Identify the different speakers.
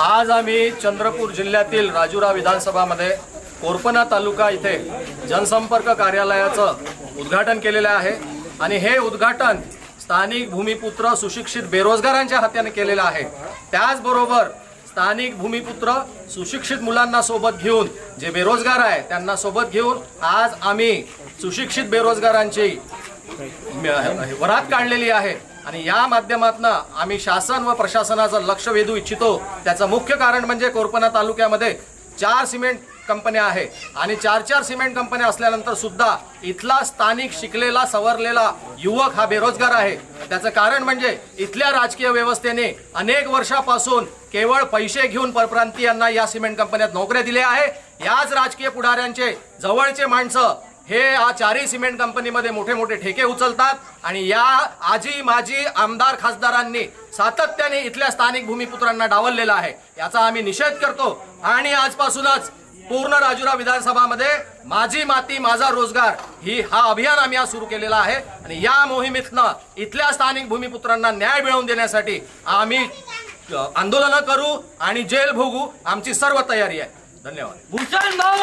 Speaker 1: आज आम्ही चंद्रपूर जिल्ह्यातील राजुरा विधानसभामध्ये कोरपना तालुका इथे जनसंपर्क कार्यालयाचं उद्घाटन केलेलं आहे. आणि हे उद्घाटन स्थानिक भूमिपुत्र सुशिक्षित बेरोजगारांच्या हाताने केलेलं आहे. त्याचबरोबर स्थानिक भूमिपुत्र सुशिक्षित मुलांना सोबत घेऊन जे बेरोजगार आहे त्यांना सोबत घेऊन आज आम्ही सुशिक्षित बेरोजगारांची वरात काढलेली आहे. आणि या माध्यमातून आम्ही शासन व प्रशासनाचं लक्ष वेधू इच्छितो. त्याचं मुख्य कारण म्हणजे कोरपना तालुक्यामध्ये चार सिमेंट कंपन्या आहे. आणि चार चार सिमेंट कंपन्या असल्यानंतर सुद्धा इथला स्थानिक शिकलेला सवरलेला युवक हा बेरोजगार आहे. त्याचं कारण म्हणजे इथल्या राजकीय व्यवस्थेने अनेक वर्षापासून केवळ पैसे घेऊन परप्रांतीयांना या सिमेंट कंपन्यात नोकऱ्या दिल्या आहे. याच राजकीय पुढाऱ्यांचे जवळचे माणसं हे या चारही सिमेंट कंपनीमध्ये मोठे मोठे ठेके उचलतात आणि या आजी माजी आमदार खासदारांनी सातत्याने इथल्या स्थानिक भूमिपुत्रांना डावललेला आहे. याचा आम्ही निषेध करतो. आणि आजपासूनच पूर्ण राजुरा विधानसभामध्ये माझी माती माझा रोजगार ही हा अभियान आम्ही आज सुरू केलेला आहे. आणि या मोहिमेतनं इथल्या स्थानिक भूमिपुत्रांना न्याय मिळवून देण्यासाठी आम्ही आंदोलनं करू आणि जेल भोगू. आमची सर्व तयारी आहे. धन्यवाद.
Speaker 2: भूषण भाऊ